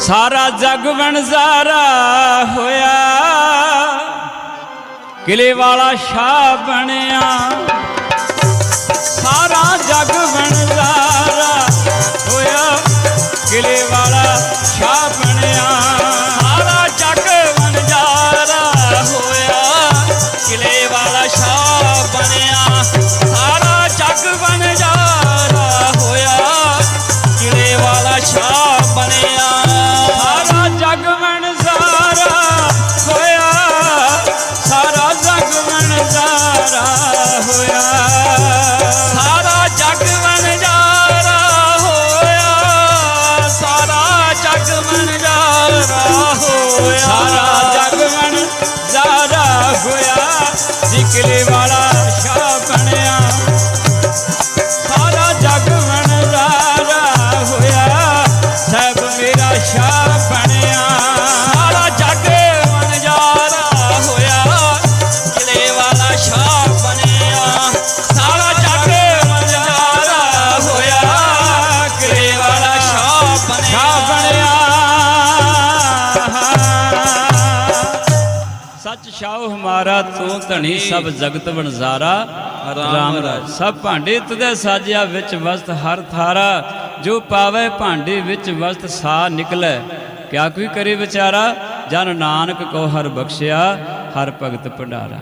ਸਾਰਾ ਜਗ ਵਣਜ਼ਾਰਾ ਹੋਇਆ। ਕਿਲੇ ਵਾਲਾ ਸ਼ਾਹ ਬਣਿਆ। ਸਾਰਾ ਜਗ ਵਣਜ਼ਾਰਾ ਹੋਇਆ। ਕਿਲੇ વાળા ਸੱਚ ਸ਼ਾਹ ਹਮਾਰਾ ਤੂੰ ਧਣੀ ਸਭ ਜਗਤ ਵਣਜ਼ਾਰਾ। ਰਾਮ ਰਾਜ। ਸਭ ਭਾਂਡੇ ਤੁਦੇ ਸਾਜਿਆ ਵਿੱਚ ਵਸਤ ਹਰ ਥਾਰਾ। ਜੋ ਪਾਵੇ ਭਾਂਡੇ ਵਿੱਚ ਵਸਤ ਸਾ ਨਿਕਲੇ। ਕਿਆ ਕੋਈ ਕਰੇ ਵਿਚਾਰਾ? ਜਨ ਨਾਨਕ ਕੋ ਹਰ ਬਖਸ਼ਿਆ ਹਰ ਭਗਤ ਭੰਡਾਰਾ।